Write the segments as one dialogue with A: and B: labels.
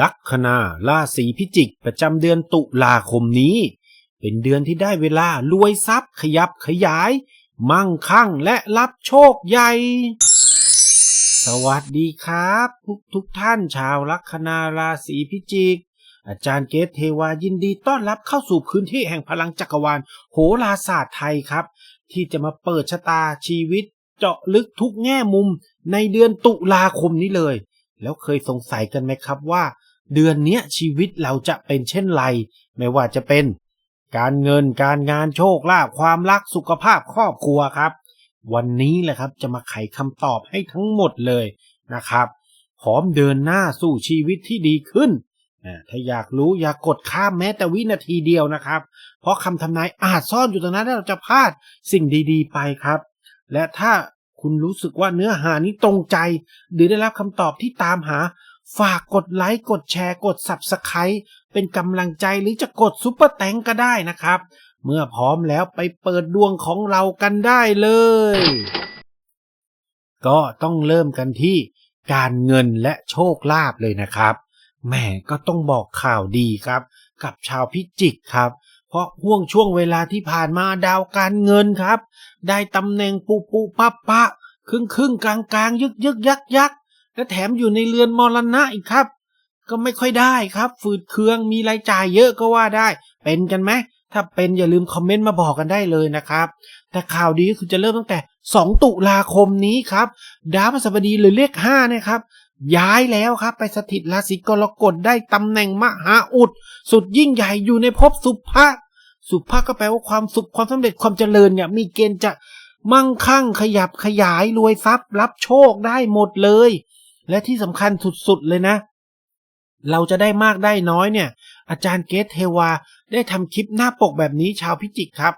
A: ลัคนาราศีพิจิกประจำเดือนตุลาคมนี้ เป็นเดือนที่ได้เวลารวยทรัพย์ขยับขยาย มั่งคั่งและรับโชคใหญ่ สวัสดีครับ ทุกทุกท่านชาวลัคนาราศีพิจิก อาจารย์เกตเทวายินดีต้อนรับเข้าสู่พื้นที่แห่งพลังจักรวาล โหราศาสตร์ไทยครับ ที่จะมาเปิดชะตาชีวิต เจาะลึกทุกแง่มุมในเดือนตุลาคมนี้เลยแล้วเคยสงสัยกันไหมครับว่า เดือนเนี้ยชีวิตเราจะเป็นเช่นไร ไม่ว่าจะเป็น การเงินการงานโชคลาภความรักสุขภาพครอบครัวครับ วันนี้แหละครับจะมาไขคำตอบให้ทั้งหมดเลยนะครับพร้อมเดินหน้าสู่ชีวิตที่ดีขึ้นอ่าถ้าอยากรู้อย่ากกดข้ามแม้แต่วินาทีเดียวนะครับ เพราะคำทำนายอาจซ่อนอยู่ตรงนั้นแล้เราจะพลาดสิ่งดีๆ ไปครับ และถ้าคุณรู้สึกว่าเนื้อหานี้ตรงใจ หรือได้รับคำตอบที่ตามหา ฝากกดไลค์ กดแชร์ กด Subscribe เป็นกำลังใจหรือจะกดซุปเปอร์แตงก็ได้นะครับ เมื่อพร้อมแล้วไปเปิดดวงของเรากันได้เลย ก็ต้องเริ่มกันที่การเงินและโชคลาภเลยนะครับแหม่ก็ต้องบอกข่าวดีครับ กับชาวพิจิกครับ เพราะห่วงช่วงเวลาที่ผ่านมาดาวการเงินครับ ได้ตำแหน่งปูปูปะปะครึ่งครึ่งกลางกลางยึกยึกยักยัก และแถมอยู่ในเรือนมรณะอีกครับ ก็ไม่ค่อยได้ครับ ฝืดเคืองมีรายจ่ายเยอะก็ว่าได้ เป็นกันไหมถ้าเป็นอย่าลืมคอมเมนต์มาบอกกันได้เลยนะครับ แต่ข่าวดีก็คือจะเริ่มตั้งแต่ 2 ตุลาคมนี้ครับ ดาวพฤหัสบดีหรือเลข5นี่ยครับ ย้ายแล้วครับไปสถิตราศีกรกฎได้ตำแหน่งมหาอุด สุดยิ่งใหญ่อยู่ในภพสุภะสุภะก็แปลว่าความสุขความสำเร็จความเจริญเนี่ยมีเกณฑ์จะมั่งคั่งขยับขยายรวยทรัพย์ รับโชคได้หมดเลย และที่สำคัญสุดๆเลยนะ เราจะได้มากได้น้อยเนี่ย อาจารย์เกตเทวาได้ทำคลิปหน้าปกแบบนี้ชาวพิจิกครับ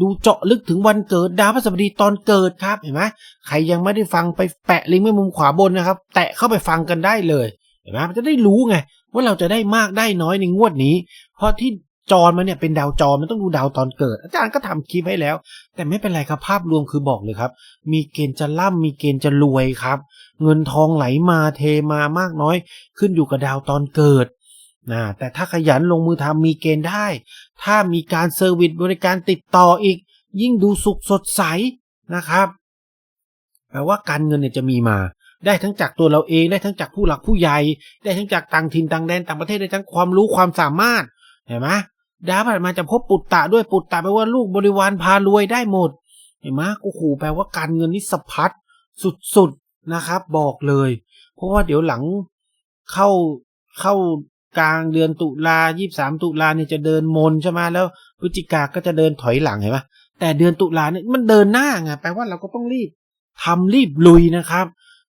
A: ดูเจาะลึกถึงวันเกิดดาวพฤหัสบดีตอนเกิดครับเห็นไหมใครยังไม่ได้ฟังไปแปะลิงก์ไว้มุมขวาบนนะครับ แตะเข้าไปฟังกันได้เลยเห็นไหมมันจะได้รู้ไงว่าเราจะได้มากได้น้อยในงวดนี้ เพราะที่ จรมันเนี่ยเป็นดาวจรมันต้องดูดาวตอนเกิด อาจารย์ก็ทำคลิปให้แล้ว แต่ไม่เป็นไรครับภาพรวมคือบอกเลยครับ มีเกณฑ์จะร่ำมีเกณฑ์จะรวยครับ เงินทองไหลมาเทมามากน้อย ขึ้นอยู่กับดาวตอนเกิดนะแต่ถ้าขยันลงมือทำมีเกณฑ์ได้ ถ้ามีการเซอร์วิสบริการติดต่ออีก ยิ่งดูสุขสดใสนะครับแปลว่าการเงินเนี่ยจะมีมาได้ทั้งจากตัวเราเองได้ทั้งจากผู้หลักผู้ใหญ่ ได้ทั้งจากต่างถิ่นต่างแดนต่างประเทศได้ทั้งความรู้ความสามารถเห็นไหม ดาวผ่านมาจะพบปุตตะด้วยปุตตะแปลว่าลูกบริวารพารวยได้หมด เห็นไหมโอ้โหแปลว่าการเงินนี่สะพัดสุดๆนะครับ บอกเลย เพราะว่าเดี๋ยวหลังเข้าเข้ากลางเดือนตุลายี่สามตุลาเนี่ยจะเดินมนใช่ไหมแล้วพฤศจิกาก็จะเดินถอยหลังเห็นไหมแต่เดือนตุลาเนี่ยมันเดินหน้าไงแปลว่าเราก็ต้องรีบทำรีบลุยนะครับ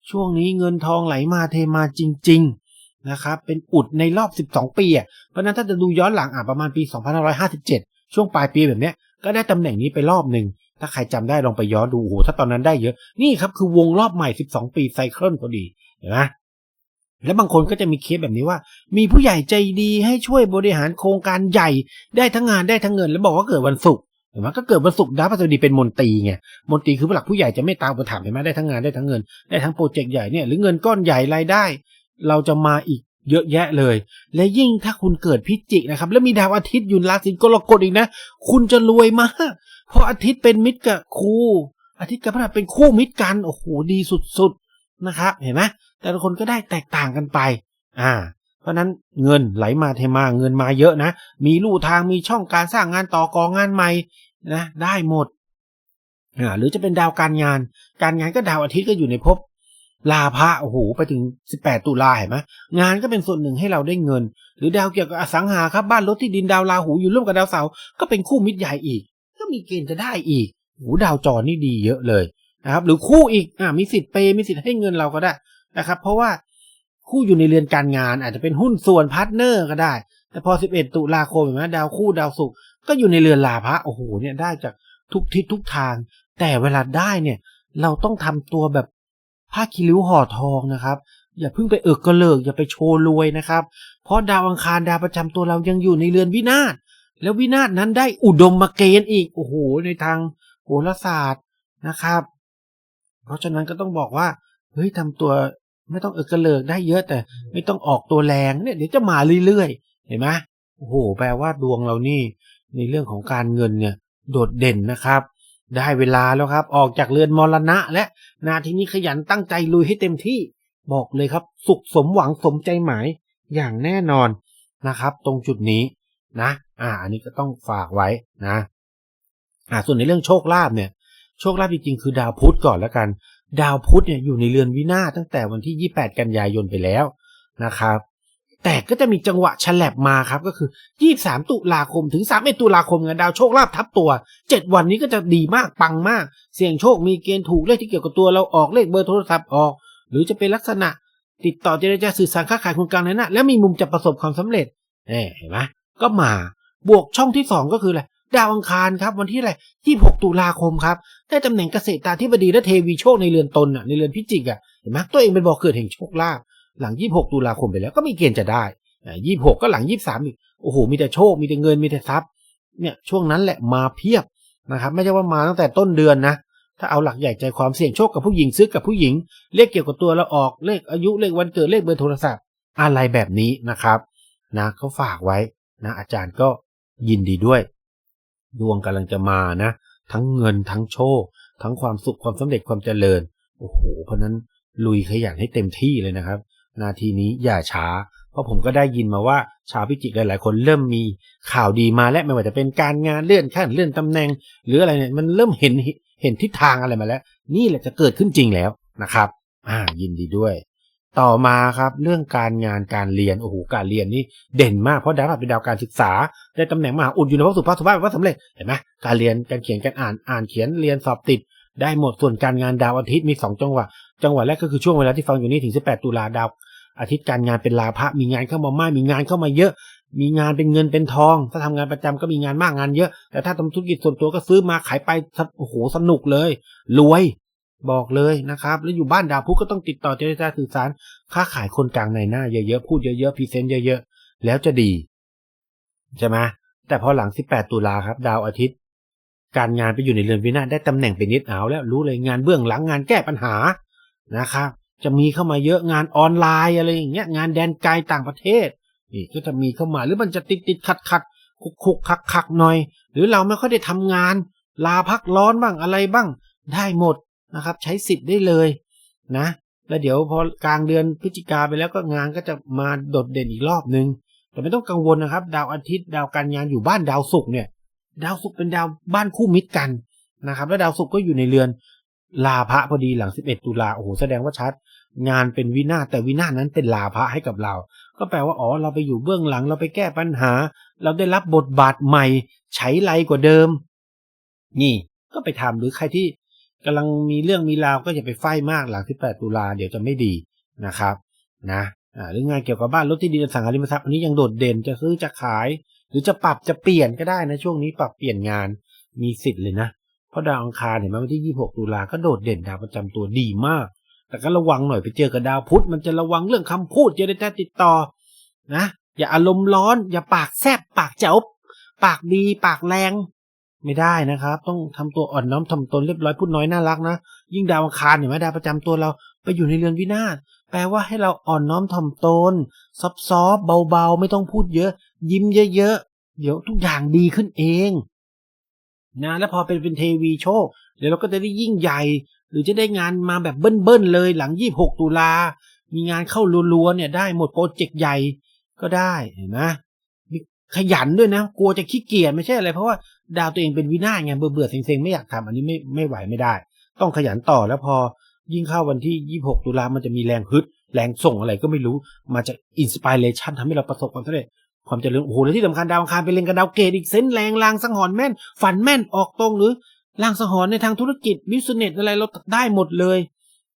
A: ช่วงนี้เงินทองไหลมาเทมาจริง ๆ นะครับ เป็นอุดในรอบ 12 ปีอะเพราะนั้นถ้าจะดูย้อนหลังอะประมาณปี 2557 ช่วงปลายปีแบบเนี้ย ก็ได้ตำแหน่งนี้ไปรอบหนึ่ง ถ้าใครจำได้ลองไปย้อนดู โอ้โห ถ้าตอนนั้นได้เยอะ นี่ครับคือวงรอบใหม่ 12 ปีไซเคิลพอดี เห็นไหมแล้วบางคนก็จะมีเคสแบบนี้ว่า มีผู้ใหญ่ใจดีให้ช่วยบริหารโครงการใหญ่ได้ทั้งงานได้ทั้งเงิน แล้วบอกว่าเกิดวันศุกร์เห็นไหมก็เกิดวันศุกร์ดาวพฤหัสบดีเป็นมนตรีไงมนตรีคือผู้หลักผู้ใหญ่จะไม่ตามอุปถัมเห็นไหมได้ทั้งงานได้ทั้งเงินได้ทั้งโปรเจกต์ใหญ่เนี่ยหรือเงินก้อนใหญ่รายได้ เราจะมาอีกเยอะแยะเลย และยิ่งถ้าคุณเกิดพิจิกนะครับ แล้วมีดาวอาทิตย์อยู่ราศีกรกฎอีกนะ คุณจะรวยมาก เพราะอาทิตย์เป็นมิตรกับครูอาทิตย์กับพระหัสเป็นคู่มิตรกัน โอ้โห ดีสุดๆ นะครับ เห็นไหมแต่ละคนก็ได้แตกต่างกันไป อ่า เพราะนั้นเงินไหลมาเทมาเงินมาเยอะนะ มีลู่ทางมีช่องการสร้างงานต่อกองานใหม่นะ ได้หมด อ่า หรือจะเป็นดาวการงาน การงานก็ดาวอาทิตย์ก็อยู่ในภพ ลาภะโอ้โหไปถึง 18 ตุลาเห็นไหมงานก็เป็นส่วนหนึ่งให้เราได้เงิน หรือดาวเกี่ยวกับอสังหาครับบ้านรถที่ดินดาวราหูอยู่ร่วมกับดาวเสาร์ก็เป็นคู่มิตรใหญ่อีก ก็มีเกณฑ์จะได้อีกโอ้โหดาวจรนี่ดีเยอะเลยนะครับ หรือคู่อีกอ่ามีสิทธิ์เปมีสิทธิ์ให้เงินเราก็ได้นะครับ เพราะว่าคู่อยู่ในเรือนการงานอาจจะเป็นหุ้นส่วนพาร์ทเนอร์ก็ได้ แต่พอ 11 ตุลาคมเห็นไหมดาวคู่ดาวศุกร์ก็อยู่ในเรือนลาภะโอ้โหเนี่ยได้จากทุกทิศทุกทาง แต่เวลาได้เนี่ย เราต้องทำตัวแบบ ผ้าคีริ้วห่อทองนะครับ อย่าเพิ่งไปเอิกกระเลิกอย่าไปโชว์รวยนะครับ เพราะดาวอังคารดาวประจำตัวเรายังอยู่ในเรือนวินาศแล้ววินาศนั้นได้อุดมมาเกณฑ์อีกโอ้โหในทางโหราศาสตร์นะครับ เพราะฉะนั้นก็ต้องบอกว่าเฮ้ยทำตัวไม่ต้องเออกระเลิกได้เยอะแต่ ไม่ต้องออกตัวแรงเนี่ยเดี๋ยวจะมาเรื่อยๆ เห็นไหมโอ้โห แปลว่าดวงเรานี่ ในเรื่องของการเงินเนี่ย โดดเด่นนะครับ ได้เวลาแล้วครับ ออกจากเรือนมรณะ และนาทีนี้ขยันตั้งใจลุยให้เต็มที่ บอกเลยครับ สุขสมหวังสมใจหมายอย่างแน่นอนนะครับ ตรงจุดนี้นะ อ่า อันนี้ก็ต้องฝากไว้นะ อ่า ส่วนในเรื่องโชคลาภเนี่ย โชคลาภจริงๆคือดาวพุธก่อนแล้วกัน ดาวพุธเนี่ยอยู่ในเรือนวินาศตั้งแต่วันที่ 28 กันยายนไปแล้วนะครับ แต่ก็จะมีจังหวะฉลับมาครับก็คือ 23 ตุลาคมถึง 31 ตุลาคมไงดาวโชคลาภทับตัว 7 วันนี้ก็จะดีมากปังมาก เสี่ยงโชคมีเกณฑ์ถูกเลขที่เกี่ยวกับตัวเราออกเลขเบอร์โทรศัพท์ออก หรือจะเป็นลักษณะ ติดต่อเจรจาสื่อสารค้าขายคนกลางในหน้าแล้วมีมุมจะประสบความสำเร็จเห็นไหมก็มาบวกช่องที่ 2 ก็คืออะไรดาวอังคารครับวันที่อะไร26ตุลาคมครับได้ตำแหน่งเกษตรตาธิบดีและเทวีโชคในเรือนตนอะในเรือนพิจิกอะเห็นไหมตัวเองเป็นบอกเกิดแห่งโชคลาภ หลัง 26 ตุลาคมไปแล้วก็มีเกณฑ์จะได้ยี่หกก็หลัง 23อีกโอ้โหมีแต่โชคมีแต่เงินมีแต่ทรัพย์เนี่ยช่วงนั้นแหละมาเพียบนะครับ ไม่ใช่ว่ามาตั้งแต่ต้นเดือนนะถ้าเอาหลักใหญ่ใจความเสี่ยงโชคกับผู้หญิงซื้อกับผู้หญิง เลขเกี่ยวกับตัวเราออกเลขอายุเลขวันเกิดเลขเบอร์โทรศัพท์ อะไรแบบนี้นะครับนะเขาฝากไว้นะอาจารย์ก็ยินดีด้วย ดวงกำลังจะมานะ ทั้งเงินทั้งโชค ทั้งความสุขความสำเร็จความเจริญโอ้โหเพราะนั้นลุยขยันให้เต็มที่เลยนะครับ นาทีนี้อย่าช้า เพราะผมก็ได้ยินมาว่าชาวพิจิกหลาย ๆ คนเริ่มมีข่าวดีมาและไม่ว่าจะเป็นการงานเลื่อนขั้นเลื่อนตำแหน่ง หรืออะไรเนี่ยมันเริ่มเห็นเห็นทิศทางอะไรมาแล้ว นี่แหละจะเกิดขึ้นจริงแล้วนะครับ อ่ายินดีด้วย ต่อมาครับเรื่องการงานการเรียนโอ้โหการเรียนนี่เด่นมากเพราะดาวเป็นดาวการศึกษาได้ตำแหน่งมหาอุดอยู่ในพระสุภาพสุภาพว่าสำเร็จเห็นไหมการเรียนการเขียนการอ่านอ่านเขียนเรียนสอบติดได้หมดส่วนการงานดาวอาทิตย์มีสองจังหวะ จังหวะแรกก็คือช่วงเวลาที่ฟังอยู่นี่ถึง 18 ตุลาดาว อาทิตย์การงานเป็นลาภะมีงานเข้ามามากมีงานเข้ามาเยอะ มีงานเป็นเงินเป็นทอง ถ้าทำงานประจำก็มีงานมากงานเยอะ แต่ถ้าทำธุรกิจส่วนตัวก็ซื้อมาขายไปโอ้โหสนุกเลย รวยบอกเลยนะครับ แล้วอยู่บ้านดาวพุธก็ต้องติดต่อเจรจาสื่อสาร ค้าขายคนกลางในหน้าเยอะๆ พูดเยอะๆพรีเซนต์เยอะๆ แล้วจะดีใช่ไหมแต่พอหลัง 18 ตุลาครับ ดาวอาทิตย์ การงานไปอยู่ในเรือนวินาศได้ตำแหน่งเป็นนิดเอาแล้วรู้เลยงานเบื้องหลังงานแก้ปัญหานะครับ จะมีเข้ามาเยอะงานออนไลน์อะไรอย่างเงี้ยงานแดนไกลต่างประเทศนี่ก็จะมีเข้ามาหรือมันจะติดติดขัดขัดคุกคุกคักคักหน่อย หรือเราไม่ค่อยได้ทำงาน ลาพักร้อนบ้างอะไรบ้าง ได้หมดนะครับ ใช้สิทธิ์ได้เลยนะ แล้วเดี๋ยวพอกลางเดือนพฤศจิกาไปแล้วก็งานก็จะมาโดดเด่นอีกรอบนึง แต่ไม่ต้องกังวลนะครับ ดาวอาทิตย์ดาวการงานอยู่บ้านดาวศุกร์เนี่ย ดาวศุกร์เป็นดาวบ้านคู่มิตรกันนะครับ แล้วดาวศุกร์ก็อยู่ในเรือนลาภะพอดีหลัง 11 ตุลาโอ้โหแสดงว่าชัด งานเป็นวินาศแต่วินาศนั้นเป็นลาภะให้กับเรา ก็แปลว่าอ๋อเราไปอยู่เบื้องหลัง เราไปแก้ปัญหา เราได้รับบทบาทใหม่ใช้ไรกว่าเดิม นี่ก็ไปทำหรือใครที่กำลังมีเรื่องมีราวก็อย่าไปไฟมากหลัง18ตุลาเดี๋ยวจะไม่ดีนะครับ นะหรืองานเกี่ยวกับบ้านรถที่ดินสังหาริมทรัพย์อันนี้ยังโดดเด่นจะซื้อจะขาย หรือจะปรับจะเปลี่ยนก็ได้นะช่วงนี้ปรับเปลี่ยนงานมีสิทธิ์เลยนะเพราะดาวอังคารเห็นไหมวันที่ 26 ตุลาก็โดดเด่นดาวประจำตัวดีมาก แต่ก็ระวังหน่อยไปเจอกับดาวพุธมันจะระวังเรื่องคำพูดเจรจาติดต่อนะ อย่าอารมณ์ร้อน อย่าปากแซบปากเจ้าปากดีปากแรง ไม่ได้นะครับ ต้องทำตัวอ่อนน้อมทำตนเรียบร้อยพูดน้อยน่ารักนะยิ่งดาวอังคารเห็นไหมดาวประจำตัวเราไปอยู่ในเรือนวินาศแปลว่าให้เราอ่อนน้อมถ่อมตนซอฟซอฟเบาๆ ไม่ต้องพูดเยอะ ยิ้มเยอะๆ เดี๋ยวทุกอย่างดีขึ้นเองนะแล้วพอเป็นเป็นเทวีโชค เดี๋ยวเราก็จะได้ยิ่งใหญ่ หรือจะได้งานมาแบบเบิ้ลๆเลยหลัง 26 ตุลา มีงานเข้ารัวๆเนี่ยได้หมดโปรเจกต์ใหญ่ก็ได้เห็นไหมขยันด้วยนะ กลัวจะขี้เกียจไม่ใช่อะไร เพราะว่าดาวตัวเองเป็นวินาศไงเบื่อเบื่อเซ็งๆไม่อยากทำอันนี้ไม่ไม่ไหวไม่ได้ ต้องขยันต่อแล้วพอยิ่งเข้าวันที่ 26 ตุลามันจะมีแรงฮึด แรงส่งอะไรก็ไม่รู้ มาจากอินสปิเรชันทำให้เราประสบความสำเร็จความเจริญโอ้โหและที่สำคัญดาวอังคารเป็นเลงกับดาวเกตอีกเซนแรงลางสังหรณ์แม่น ฝันแม่นออกตรงหรือ ลางสหรณ์ในทางธุรกิจบิสเนสอะไรเราได้หมดเลย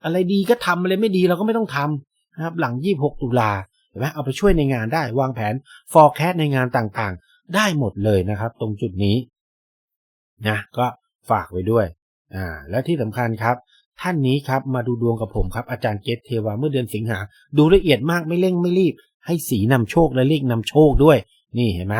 A: อะไรดีก็ทำอะไรไม่ดีเราก็ไม่ต้องทำนะครับ หลัง 26 ตุลาเห็นไหมเอาไปช่วยในงานได้ วางแผน forecast ในงานต่างๆ ได้หมดเลยนะครับ ตรงจุดนี้นะก็ฝากไว้ด้วยอ่าและที่สำคัญครับ ท่านนี้ครับมาดูดวงกับผมครับ อาจารย์เกตเทวาเมื่อเดือนสิงหา ดูละเอียดมากไม่เร่งไม่รีบ ให้สีนำโชคและเลขนำโชคด้วย นี่เห็นไหม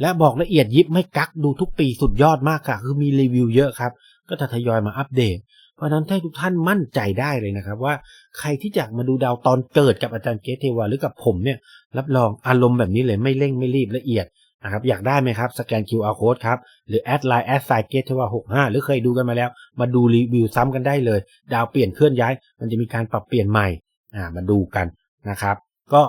A: และบอกละเอียดยิบไม่กักดูทุกปีสุดยอดมากค่ะ คือมีรีวิวเยอะครับ ก็จะทยอยมาอัปเดต เพราะฉะนั้นให้ทุกท่านมั่นใจได้เลยนะครับ ว่าใครที่อยากมาดูดาวตอนเกิดกับอาจารย์เกตเทวาหรือกับผมเนี่ย รับรองอารมณ์แบบนี้เลยไม่เร่งไม่รีบละเอียดนะครับอยากได้ไหมครับสแกน QR code ครับ หรือแอดไลน์แอดไซเกตเทวาหกห้าหรือเคยดูกันมาแล้ว มาดูรีวิวซ้ำกันได้เลย ดาวเปลี่ยนเคลื่อนย้าย มันจะมีการปรับเปลี่ยนใหม่อ่ามาดูกันนะครับ ก็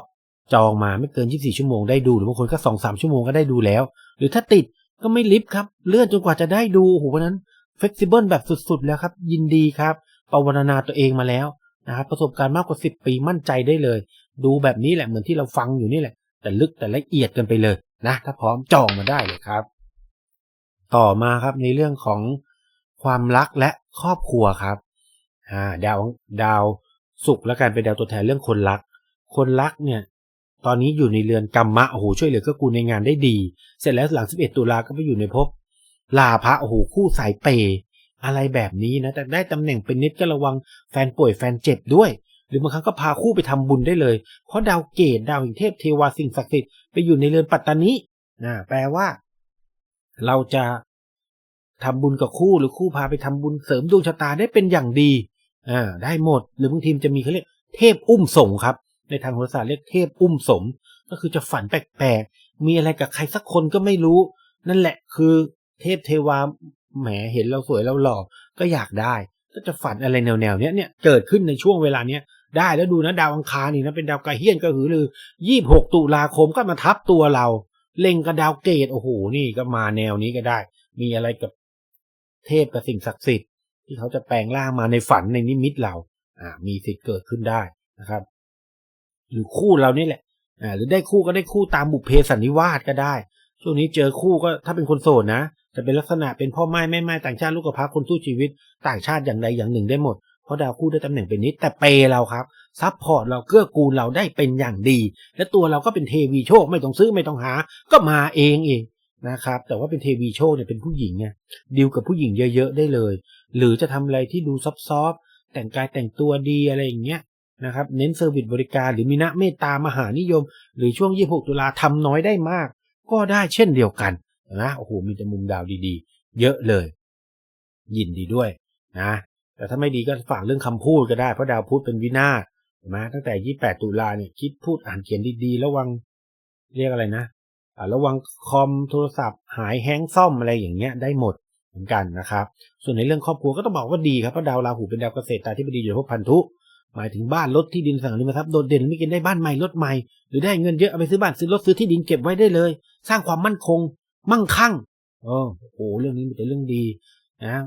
A: จองมาไม่เกิน 24 ชั่วโมงได้ดู หรือบางคนก็2-3ชั่วโมงก็ได้ดูแล้ว หรือถ้าติดก็ไม่ลิฟต์ครับ เลื่อนจนกว่าจะได้ดูโอ้โหเพราะฉะนั้นเฟ e ซิเบิลแบบสุดๆ แล้วครับ ยินดีครับปรารณาตัวเองมาแล้วนะครับประสบการณ์มากกว่า 10 ปีมั่นใจได้เลย ดูแบบนี้แหละเหมือนที่เราฟังอยู่นี่แหละ แต่ลึกแต่ละเอียดกันไปเลยนะถ้าพร้อมจองมาได้เลยครับ ต่อมาครับในเรื่องของความรักและครอบครัวครับอ่าดาวดาวสุขและการเป็นดาวตัวแทนเรื่องคนรัก คนรักเนี่ย ตอนนี้อยู่ในเรือนกรรมะโอ้โหช่วยเหลือกื้อกูในงานได้ดี เสร็จแล้วหลัง 11 ตุลาก็ไปอยู่ในภพลาพระโอ้โหคู่สายเปยอะไรแบบนี้นะ แต่ได้ตำแหน่งเป็นนิดก็ระวังแฟนป่วยแฟนเจ็บด้วย หรือบางครั้งก็พาคู่ไปทำบุญได้เลย เพราะดาวเกตดาวแห่งเทพเทวาสิ่งศักดิ์สิทธิ์ไปอยู่ในเรือนปัตตานีนะแปลว่า เราจะทำบุญกับคู่หรือคู่พาไปทำบุญเสริมดวงชะตาได้เป็นอย่างดีอ่าได้หมด หรือบางทีมจะมีเขาเรียกเทพอุ้มส่งครับ ในทางโหราศาสตร์เรียกเทพอุ้มสม ก็คือจะฝันแปลกๆ มีอะไรกับใครสักคนก็ไม่รู้ นั่นแหละคือเทพเทวาแหมเห็นเราสวยเราหล่อก็อยากได้ ก็จะฝันอะไรแนวๆเนี้ยเนี่ยเกิดขึ้นในช่วงเวลาเนี้ยได้แล้วดูนะดาวอังคารนี่นะเป็นดาวกระเฮี้ยนกระหือรือยี่หกตุลาคมก็มาทับตัวเรา เล็งกับดาวเกตโอ้โหนี่ก็มาแนวนี้ก็ได้ มีอะไรกับเทพกับสิ่งศักดิ์สิทธิ์ที่เขาจะแปลงร่างมาในฝันในนิมิตเรา อ่า มีสิทธิ์เกิดขึ้นได้นะครับ หรือคู่เรานี่แหละอ่าหรือได้คู่ก็ได้คู่ตามบุพเพสันนิวาสก็ได้ ช่วงนี้เจอคู่ก็ถ้าเป็นคนโสดนะ จะเป็นลักษณะเป็นพ่อไม้แม่ไม้ต่างชาติลูกกระพร้าคนสู้ชีวิต ต่างชาติอย่างใดอย่างหนึ่งได้หมด เพราะดาวคู่ได้ตำแหน่งเป็นนิดแต่เปเราครับซัพพอร์ตเราเกื้อกูลเราได้เป็นอย่างดี และตัวเราก็เป็นเทวีโชคไม่ต้องซื้อไม่ต้องหา ก็มาเองเองนะครับ แต่ว่าเป็นเทวีโชคเนี่ยเป็นผู้หญิงไงดีลกับผู้หญิงเยอะๆได้เลย หรือจะทำอะไรที่ดูซอฟๆแต่งกายแต่งตัวดีอะไรอย่างเงี้ย นะครับเน้นเซอร์วิสบริการหรือมีนะเมตตามหานิยม หรือช่วง 26 ตุลาทำน้อยได้มาก ก็ได้เช่นเดียวกันนะโอ้โหมีแต่มุมดาวดีๆ เยอะเลย ยินดีด้วยนะ แต่ถ้าไม่ดีก็ฝากเรื่องคำพูดก็ได้เพราะดาวพุธเป็นวินาศนไหมตั้งแต่ 28 ตุลาเนี่ยคิดพูดอ่านเขียนดีๆ ระวังเรียกอะไรนะระวังคอมโทรศัพท์ หายแฮงซ่อมอะไรอย่างเงี้ยได้หมดเหมือนกันนะครับ ส่วนในเรื่องครอบครัวก็ต้องบอกว่าดีครับเพราะดาวราหูเป็นดาวเกษตรตาที่บดีอยู่ในภพพันธุ หมายถึงบ้านรถที่ดินสั่งหาริมทรัพย์โดดเด่นไม่กินได้บ้านใหม่รถใหม่ หรือได้เงินเยอะเอาไปซื้อบ้านซื้อรถซื้อที่ดินเก็บไว้ได้เลย สร้างความมั่นคง มั่งคั่งโอ้โหเรื่องนี้เป็นเรื่องดีนะ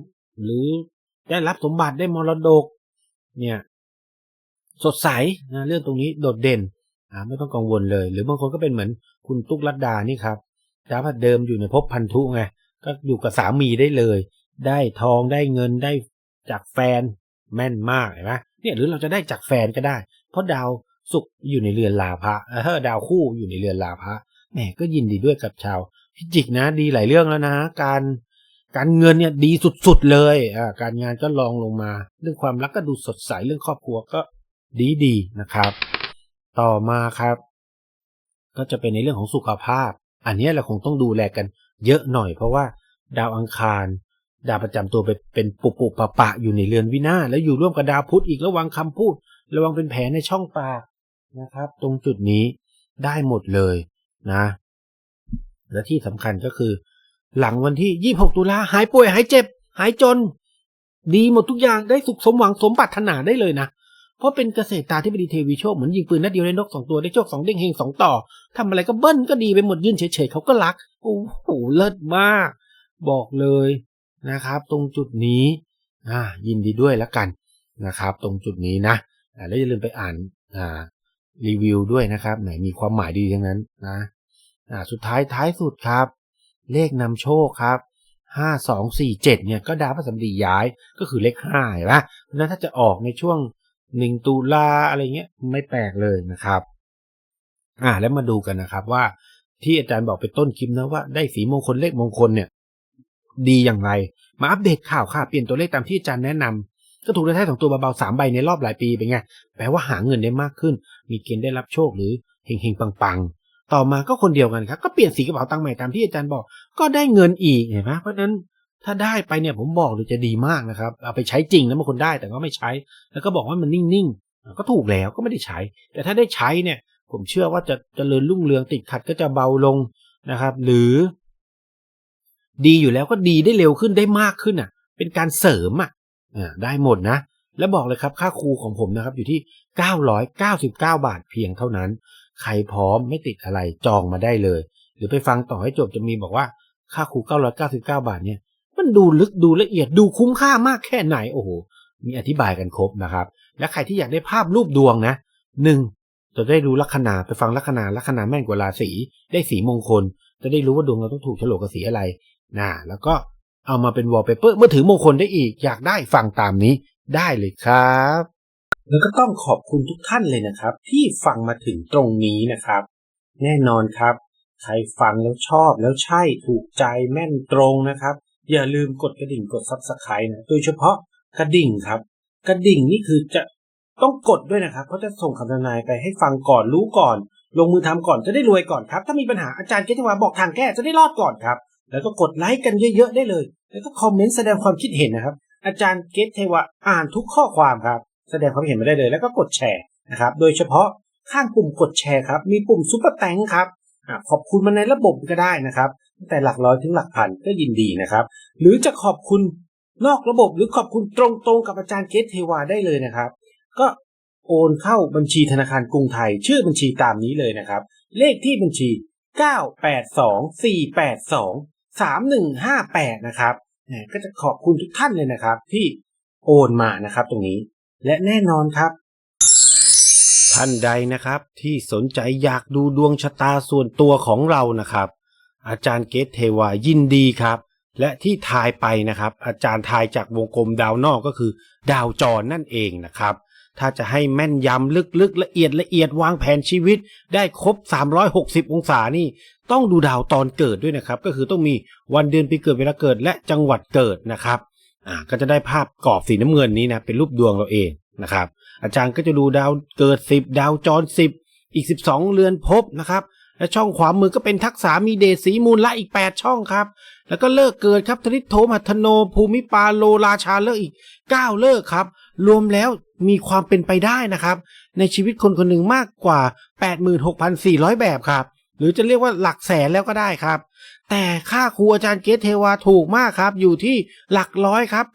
A: หรือได้รับสมบัติได้มรดก เนี่ย สดใสนะเรื่องตรงนี้โดดเด่นอ่าไม่ต้องกังวลเลย หรือบางคนก็เป็นเหมือนคุณตุ๊กลัดดานี่ครับดาวพัดเดิมอยู่ในภพพันธุไงก็อยู่กับสามีได้เลย ได้ทองได้เงินได้จากแฟนแม่นมากเห็นไหม เนี่ยหรือเราจะได้จากแฟนก็ได้ เพราะดาวสุขอยู่ในเรือนลาภะเออดาวคู่อยู่ในเรือนลาภะแหมก็ยินดีด้วยกับชาวพิจิกนะ ดีหลายเรื่องแล้วนะ การการเงินเนี่ยดีสุดๆเลยอ่าการงานก็ลองลงมา เรื่องความรักก็ดูสดใสเรื่องครอบครัวก็ดีดีๆนะครับ ต่อมาครับ ก็จะเป็นในเรื่องของสุขภาพ อันนี้เราคงต้องดูแลกันเยอะหน่อยเพราะว่าดาวอังคาร ดาวประจำตัวไปเป็นปุปุปะปะอยู่ในเรือนวินาศแล้วอยู่ร่วมกับดาวพุธอีกระวังคำพูด ระวังเป็นแผลในช่องปากนะครับ ตรงจุดนี้ได้หมดเลยนะ และที่สำคัญก็คือ หลังวันที่ 26 ตุลาหายป่วยหายเจ็บ หายจน ดีหมดทุกอย่างได้สุขสมหวังสมปรารถนาได้เลยนะเพราะเป็นเกษตรตาที่บดีเทวีโชคเหมือนยิงปืนนัดเดียวได้นกสองตัวได้โชคสองเด้งเฮงสองต่อทำอะไรก็เบิ้ลก็ดีไปหมดยื่นเฉยๆเขาก็รักโอ้โหเลิศมาก บอกเลย นะครับ ตรงจุดนี้อ่ายินดีด้วยแล้วกันนะครับ ตรงจุดนี้นะแล้วอย่าลืมไปอ่านอ่ารีวิวด้วยนะครับไหนมีความหมายดีทั้งนั้นนะอ่าสุดท้ายท้ายสุดครับ เลขนำโชคครับห้าสองสี่เจ็ดเนี่ยก็ดาวพระสัมดีย้ายก็คือเลขห้าเห็นไหมเพราะฉะนั้นถ้าจะออกในช่วงหนึ่งตุลาอะไรเงี้ยไม่แปลกเลยนะครับอ่าแล้วมาดูกันนะครับว่าที่อาจารย์บอกไปต้นคลิปนะว่าได้สีมงคลเลขมงคลเนี่ย ดีอย่างไร มาอัปเดตข่าวค่ะ เปลี่ยนตัวเลขตามที่อาจารย์แนะนำก็ถูกเลขท้ายสองตัวเบาๆสามใบในรอบหลายปีเป็นไง แปลว่าหาเงินได้มากขึ้น มีเกณฑ์ได้รับโชคหรือเฮงๆปังๆ ต่อมาก็คนเดียวกันครับ ก็เปลี่ยนสีกระเป๋าตังค์ใหม่ตามที่อาจารย์บอก ก็ได้เงินอีกเห็นไหมเพราะฉะนั้นถ้าได้ไปเนี่ยผมบอกเลยจะดีมากนะครับ เอาไปใช้จริงนะบางคนได้แต่ก็ไม่ใช้ แล้วก็บอกว่ามันนิ่งๆ ก็ถูกแล้วก็ไม่ได้ใช้ แต่ถ้าได้ใช้เนี่ย ผมเชื่อว่าจะจะเจริญรุ่งเรืองติดขัดก็จะเบาลงนะครับ หรือ ดีอยู่แล้วก็ดีได้เร็วขึ้นได้มากขึ้นอะ เป็นการเสริมอะได้หมดนะ แล้วบอกเลยครับค่าครูของผมนะครับอยู่ที่ 999 บาทเพียงเท่านั้น ใครพร้อมไม่ติดอะไรจองมาได้เลย หรือไปฟังต่อให้จบจะมีบอกว่าค่าครู 999 บาทเนี่ย มันดูลึกดูละเอียดดูคุ้มค่ามากแค่ไหนโอ้โหมีอธิบายกันครบนะครับ และใครที่อยากได้ภาพรูปดวงนะหนึ่งจะได้รู้ลัคนาไปฟังลัคนาลัคนาแม่นกว่าราศีได้สีมงคล จะได้รู้ว่าดวงเราต้องถูกฉลกกับสีอะไร นะแล้วก็เอามาเป็นวอลเปเปอร์เมื่อถือมงคลได้อีก อยากได้ฟังตามนี้ได้เลยครับ แล้วก็ต้องขอบคุณทุกท่านเลยนะครับ ที่ฟังมาถึงตรงนี้นะครับ แน่นอนครับ ใครฟังแล้วชอบแล้วใช่ถูกใจแม่นตรงนะครับ อย่าลืมกดกระดิ่งกดซับสไครต์นะโดยเฉพาะกระดิ่งครับ กระดิ่งนี่คือจะต้องกดด้วยนะครับเพราะจะส่งคำทำนายไปให้ฟังก่อนรู้ก่อน ลงมือทำก่อนจะได้รวยก่อนครับ ถ้ามีปัญหาอาจารย์เกตวาบอกทางแก้จะได้รอดก่อนครับ แล้วก็กดไลค์กันเยอะๆได้เลย แล้วก็คอมเมนต์แสดงความคิดเห็นนะครับ อาจารย์เกตเทวะอ่านทุกข้อความครับ แสดงความเห็นมาได้เลย แล้วก็กดแชร์นะครับ โดยเฉพาะข้างปุ่มกดแชร์ครับ มีปุ่มซุปเปอร์แตงครับขอบคุณมาในระบบก็ได้นะครับตั้งแต่หลักร้อยถึงหลักพันก็ยินดีนะครับ หรือจะขอบคุณนอกระบบหรือขอบคุณตรงๆกับอาจารย์เกตเทวาได้เลยนะครับ ก็โอนเข้าบัญชีธนาคารกรุงไทย ชื่อบัญชีตามนี้เลยนะครับ เลขที่บัญชี 3158 นะครับก็จะขอบคุณทุกท่านเลยนะครับ ที่โอนมานะครับตรงนี้ และแน่นอนครับ ท่านใดนะครับ ที่สนใจอยากดูดวงชะตาส่วนตัวของเรานะครับ อาจารย์เกตเทวายินดีครับ และที่ทายไปนะครับ อาจารย์ทายจากวงกลมดาวนอกก็คือ ดาวจรนั่นเองนะครับ ถ้าจะให้แม่นยำลึกๆ ละเอียดละเอียดวางแผนชีวิต ได้ครบ 360 องศานี่ ต้องดูดาวตอนเกิดด้วยนะครับ ก็คือต้องมีวันเดือนปีเกิดเวลาเกิดและจังหวัดเกิดนะครับอ่าก็จะได้ภาพกรอบสีน้ำเงินนี้นะเป็นรูปดวงเราเองนะครับ อาจารย์ก็จะดูดาวเกิด 10 ดาวจร 10 อีก 12 เรือนภพนะครับ และช่องขวามือก็เป็นทักษะมีเดชสีมูลละอีก 8 ช่องครับ แล้วก็เลิกเกิดครับธนิตโทมัทโน ภูมิปาโลราชาเลิกอีก 9 เลิกครับ รวมแล้วมีความเป็นไปได้นะครับ ในชีวิตคนคนหนึ่งมากกว่า 86,400 แบบครับ หรือจะเรียกว่าหลักแสนแล้วก็ได้ครับ แต่ค่าครูอาจารย์เกตเทวาถูกมากครับ อยู่ที่หลักร้อยครับ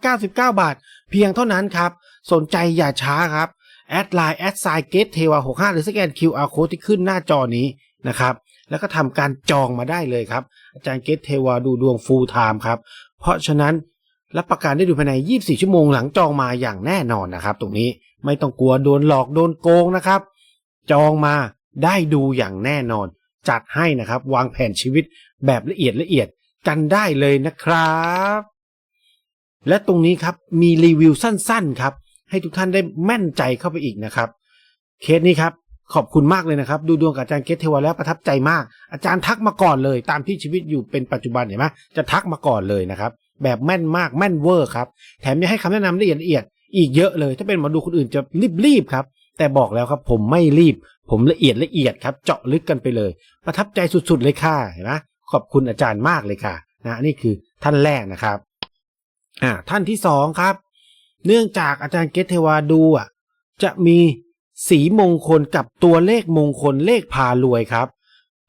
A: 999 บาท เพียงเท่านั้นครับ สนใจอย่าช้าครับ แอดไลน์แอดไซเกตเทวา65 หรือสแกน QR code ที่ขึ้นหน้าจอนี้นะครับ แล้วก็ทำการจองมาได้เลยครับ อาจารย์เกตเทวาดูดวงฟูลไทม์ครับ เพราะฉะนั้นรับประกันได้ดูภายใน 24 ชั่วโมงหลังจองมาอย่างแน่นอนนะครับ ตรงนี้ไม่ต้องกลัวโดนหลอกโดนโกงนะครับ จองมา ได้ดูอย่างแน่นอน จัดให้นะครับ วางแผนชีวิตแบบละเอียดละเอียดกันได้เลยนะครับ และตรงนี้ครับมีรีวิวสั้นๆครับ ให้ทุกท่านได้แม่นใจเข้าไปอีกนะครับ เคสนี้ครับขอบคุณมากเลยนะครับ ดูดวงกับอาจารย์เกตเทวาแล้วประทับใจมาก อาจารย์ทักมาก่อนเลย ตามที่ชีวิตอยู่เป็นปัจจุบันเห็นไหมจะทักมาก่อนเลยนะครับ แบบแม่นมากแม่นเวอร์ครับ แถมยังให้คำแนะนำละเอียดละเอียด อีกเยอะเลย ถ้าเป็นหมอดูคนอื่นจะรีบๆครับ แต่บอกแล้วครับผมไม่รีบ ผมละเอียดละเอียดครับ เจาะลึกกันไปเลย ประทับใจสุดๆเลยค่ะเห็นไหมขอบคุณอาจารย์มากเลยค่ะนะนี่คือท่านแรกนะครับอ่าท่านที่สองครับ เนื่องจากอาจารย์เกตเทวาดูอะจะมีสีมงคลกับตัวเลขมงคลเลขพารวยครับ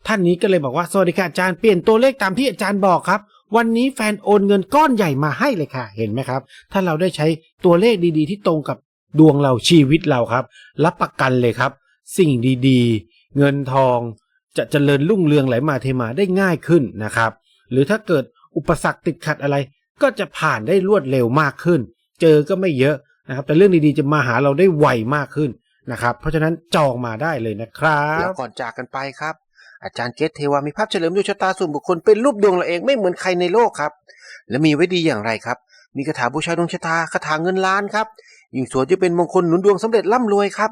A: ท่านนี้ก็เลยบอกว่าสวัสดีค่ะอาจารย์เปลี่ยนตัวเลขตามที่อาจารย์บอกครับ วันนี้แฟนโอนเงินก้อนใหญ่มาให้เลยค่ะ เห็นไหมครับ ถ้าเราได้ใช้ตัวเลขดีๆ ที่ตรงกับดวงเราชีวิตเราครับ รับประกันเลยครับ สิ่งดีๆ เงินทอง จะเจริญรุ่งเรืองไหลมาเทมาได้ง่ายขึ้นนะครับ หรือถ้าเกิดอุปสรรคติดขัดอะไร ก็จะผ่านได้รวดเร็วมากขึ้น เจอก็ไม่เยอะนะครับ แต่เรื่องดีๆจะมาหาเราได้ไวมากขึ้นนะครับ เพราะฉะนั้นจองมาได้เลยนะครับ
B: แล้วก่อนจากกันไปครับ อาจารย์เกตเทวามีภาพเฉลิมดวงชะตาส่วนบุคคลเป็นรูปดวงเราเองไม่เหมือนใครในโลกครับ และมีไว้ดีอย่างไรครับ มีคาถาบูชาดวงชะตาคาถาเงินล้านครับยิ่งสวยจะเป็นมงคลหนุนดวงสำเร็จร่ำรวยครับ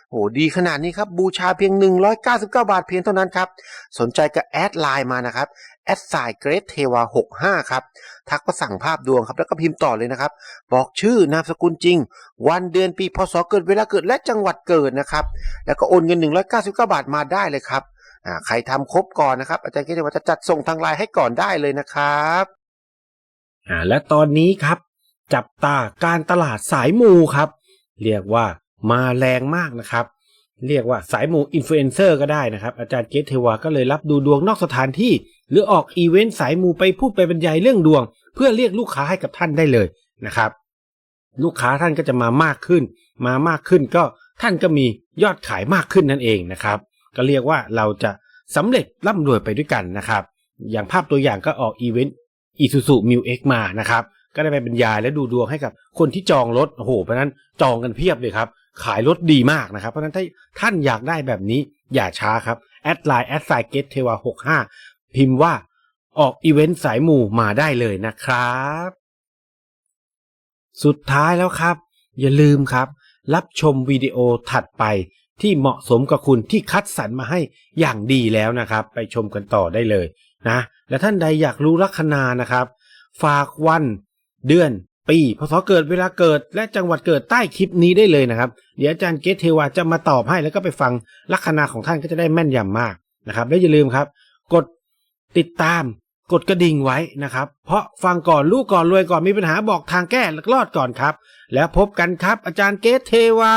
B: โอ้ดีขนาดนี้ครับ บูชาเพียง 199 บาทเพียงเท่านั้นครับ สนใจก็แอดไลน์มานะครับ แอดไซน์เกรดเทวา65 ครับ ทักมาสั่งภาพดวงครับ แล้วก็พิมพ์ต่อเลยนะครับ บอกชื่อนามสกุลจริง วันเดือนปีพศเกิดเวลาเกิดและจังหวัดเกิดนะครับ แล้วก็โอนเงิน 199 บาทมาได้เลยครับใครทำครบก่อนนะครับ อาจารย์เกรดเทวาจะจัดส่งทางไลน์ให้ก่อนได้เลยนะครับ
A: และตอนนี้ครับ จับตาการตลาดสายมูครับ เรียกว่า มาแรงมากนะครับ เรียกว่าสายมูอินฟลูเอนเซอร์ก็ได้นะครับ อาจารย์เกตเทวาก็เลยรับดูดวงนอกสถานที่ หรือออกอีเวนต์สายมูไปพูดไปบรรยายเรื่องดวง เพื่อเรียกลูกค้าให้กับท่านได้เลยนะครับ ลูกค้าท่านก็จะมามากขึ้น มามากขึ้นก็ท่านก็มียอดขายมากขึ้นนั่นเองนะครับ ก็เรียกว่าเราจะสำเร็จร่ำรวยไปด้วยกันนะครับ อย่างภาพตัวอย่างก็ออกอีเวนต์อีซูซูมิวเอ็กมานะครับก็ได้ไปบรรยายและดูดวงให้กับคนที่จองรถโอ้โหเพราะนั้นจองกันเพียบเลยครับ ขายรถดีมากนะครับ เพราะฉะนั้นถ้าท่านอยากได้แบบนี้อย่าช้าครับ แอดไลน์แอดไซเกตเทวา65พิมพ์ว่าออกอีเวนต์สายหมู่มาได้เลยนะครับ สุดท้ายแล้วครับ อย่าลืมครับ รับชมวิดีโอถัดไปที่เหมาะสมกับคุณที่คัดสรรมาให้อย่างดีแล้วนะครับ ไปชมกันต่อได้เลยนะ และท่านใดอยากรู้ลัคนานะครับ ฝากวันเดือน ปีพศเกิดเวลาเกิด และจังหวัดเกิดใต้คลิปนี้ได้เลยนะครับ เดี๋ยวอาจารย์เกตเทวาจะมาตอบให้แล้วก็ไปฟังลัคนาของท่านก็จะได้แม่นยำมากนะครับและอย่าลืมครับ กดติดตามกดกระดิ่งไว้นะครับ เพราะฟังก่อนรู้ก่อนรวยก่อนมีปัญหาบอกทางแก้ลรอดก่อนครับ แล้วพบกันครับ อาจารย์เกตเทวา